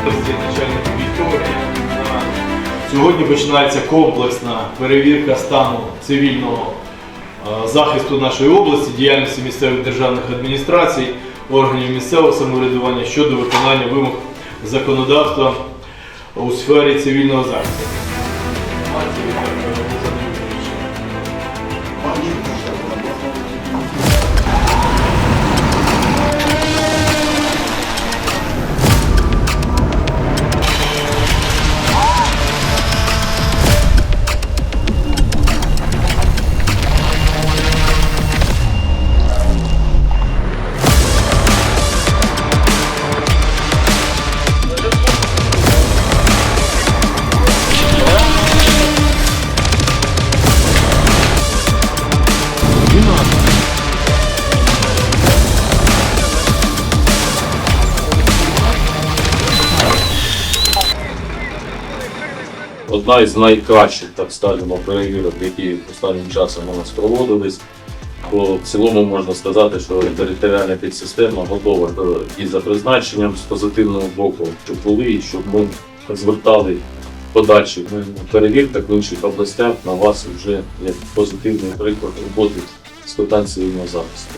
області, начальник військової. Сьогодні починається комплексна перевірка стану цивільного захисту нашої області, діяльності місцевих державних адміністрацій, органів місцевого самоврядування щодо виконання вимог законодавства у сфері цивільного захисту. Одна із найкращих, так скажемо, перевірок, які останнім часом у нас проводились. Бо в цілому можна сказати, що територіальна підсистема готова і за призначенням з позитивного боку, щоб були, щоб ми звертали подальших перевірках в інших областях на вас вже як позитивний приклад роботи з питань цивільного захисту.